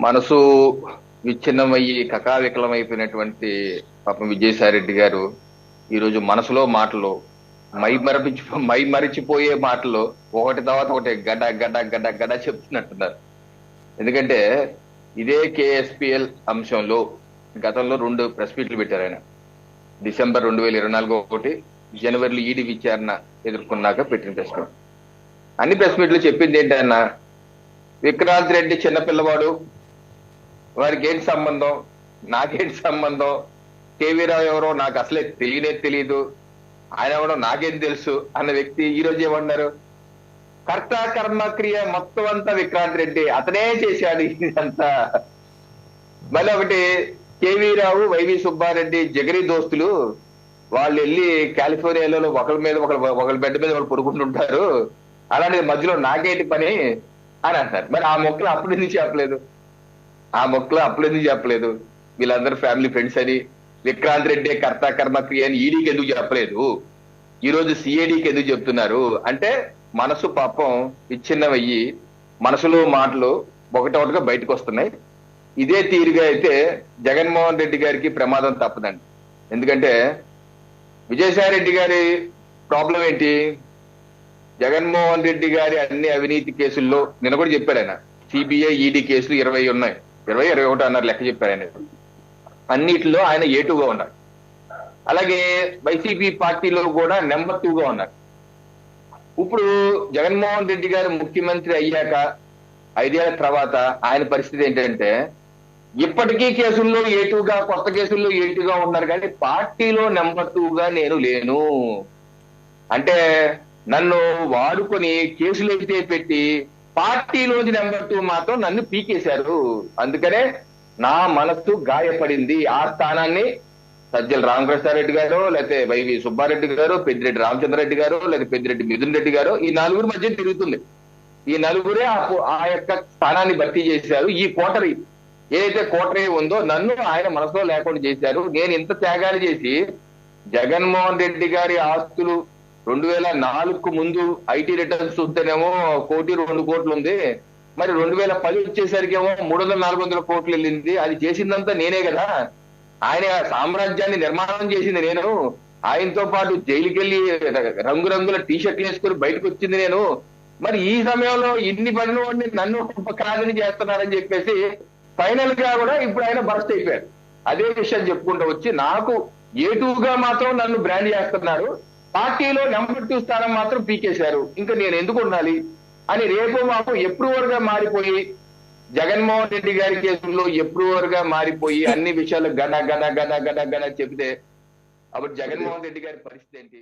మనసు విచ్ఛిన్నమయ్యి కకావికలమైపోయినటువంటి పాపం విజయసాయి రెడ్డి గారు ఈరోజు మనసులో మాటలు మై మరపించి మై మరిచిపోయే మాటలు ఒకటి తర్వాత ఒకటి గడ గడ గడ గడ చెప్తున్నట్టున్నారు. ఎందుకంటే ఇదే కేఎస్పిఎల్ అంశంలో గతంలో రెండు ప్రెస్ మీట్లు పెట్టారు ఆయన. డిసెంబర్ రెండు వేల ఇరవై నాలుగు ఒకటి జనవరిలో ఈడీ విచారణ ఎదుర్కొన్నాక పెట్టిన ప్రెస్ మీట్. అన్ని ప్రెస్ మీట్లు చెప్పింది ఏంటన్నా విక్రాంత్ రెడ్డి చిన్నపిల్లవాడు వారికి ఏంటి సంబంధం? నాకేంటి సంబంధం? కేవీ రావు ఎవరో? నాకు అసలే తెలియనే తెలియదు ఆయన ఎవరో నాకేం తెలుసు అన్న వ్యక్తి ఈ రోజు ఏమన్నారు? కర్త కర్మక్రియ మొత్తం అంతా విక్రాంత్ రెడ్డి అతనే చేశాడు ఇదంతా. మళ్ళీ ఒకటి కేవీ రావు వైవి సుబ్బారెడ్డి జగరి దోస్తులు వాళ్ళు వెళ్ళి కాలిఫోర్నియాలో ఒకరి మీద ఒకరు ఒకరి బెడ్ మీద ఒకరు పడుకుంటుంటారు. అలాంటి మధ్యలో నాకేంటి పని? అని అంటారు మరి ఆ మొక్కలు అప్పుడు నుంచి చెప్పలేదు. ఆ మొక్కలు అప్పుడు ఎందుకు చెప్పలేదు? వీళ్ళందరూ ఫ్యామిలీ ఫ్రెండ్స్ అని. విక్రాంత్ రెడ్డి కర్త కర్మ క్రియ అని ఈడీకి ఎందుకు చెప్పలేదు? ఈ రోజు సిఐడికి ఎందుకు చెప్తున్నారు? అంటే మనసు పాపం విచ్ఛిన్నమయ్యి మనసులో మాటలు ఒకటొకటిగా బయటకు వస్తున్నాయి. ఇదే తీరుగా అయితే జగన్మోహన్ రెడ్డి గారికి ప్రమాదం తప్పదండి. ఎందుకంటే విజయసాయి రెడ్డి గారి ప్రాబ్లం ఏంటి? జగన్మోహన్ రెడ్డి గారి అన్ని అవినీతి కేసుల్లో నిన్న కూడా చెప్పారు ఆయన సిబిఐ ఈడీ కేసులు ఇరవై ఉన్నాయి. ఇరవై ఇరవై ఒకటి అన్నారు లెక్క చెప్పారు ఆయన. అన్నిటిలో ఆయన ఏటుగా ఉన్నారు. అలాగే వైసీపీ పార్టీలో కూడా నెంబర్ టూగా ఉన్నారు. ఇప్పుడు జగన్మోహన్ రెడ్డి గారు ముఖ్యమంత్రి అయ్యాక ఐదేళ్ళ తర్వాత ఆయన పరిస్థితి ఏంటంటే ఇప్పటికీ కేసుల్లో ఏటుగా కొత్త కేసుల్లో ఏటుగా ఉన్నారు కానీ పార్టీలో నెంబర్ టూగా నేను లేను. అంటే నన్ను వాడుకొని కేసులు అయితే పెట్టి పార్టీలోని నెంబర్ టూ మాత్రం నన్ను పీకేశారు. అందుకనే నా మనస్సు గాయపడింది. ఆ స్థానాన్ని సజ్జల రామకృష్ణారెడ్డి గారు లేకపోతే వైవి సుబ్బారెడ్డి గారు పెద్దిరెడ్డి రామచంద్రరెడ్డి గారు లేదా పెద్దిరెడ్డి మిథున్ రెడ్డి గారు ఈ నలుగురు మధ్య తిరుగుతుంది. ఈ నలుగురే ఆ ఆ యొక్క స్థానాన్ని భర్తీ చేశారు. ఈ కోటరీ ఏదైతే కోటరీ ఉందో నన్ను ఆయన మనసులో లేకుండా చేశారు. నేను ఇంత త్యాగాలు చేసి జగన్మోహన్ రెడ్డి గారి ఆస్తులు రెండు వేల నాలుగుకు ముందు ఐటీ రిటర్న్స్ చూస్తేనేమో కోటి రెండు కోట్లు ఉంది మరి రెండు వేల పది వచ్చేసరికి ఏమో మూడు వందల నాలుగు వందల కోట్లు వెళ్ళింది అది చేసిందంతా నేనే కదా. ఆయన సామ్రాజ్యాన్ని నిర్మాణం చేసింది నేను. ఆయనతో పాటు జైలుకి వెళ్ళి రంగురంగుల టీ షర్ట్లు వేసుకుని బయటకు వచ్చింది నేను. మరి ఈ సమయంలో ఇన్ని పనులు వాడిని నన్ను కాదని చేస్తున్నారని చెప్పేసి ఫైనల్గా కూడా ఇప్పుడు ఆయన బరస్ట్ అయిపోయారు. అదే విషయం చెప్పుకుంటూ వచ్చి నాకు ఏటుగా మాత్రం నన్ను బ్రాండ్ చేస్తున్నారు. పార్టీలో నెంబర్ టూ స్థానం మాత్రం పీకేశారు ఇంకా నేను ఎందుకు ఉండాలి? అని రేపు మాకు ఎప్రూవర్గా మారిపోయి జగన్మోహన్ రెడ్డి గారి కేసుల్లో ఎప్రూవర్గా మారిపోయి అన్ని విషయాలు గన గన గన గన గన చెబితే అప్పుడు జగన్మోహన్ రెడ్డి గారి పరిస్థితి ఏంటి?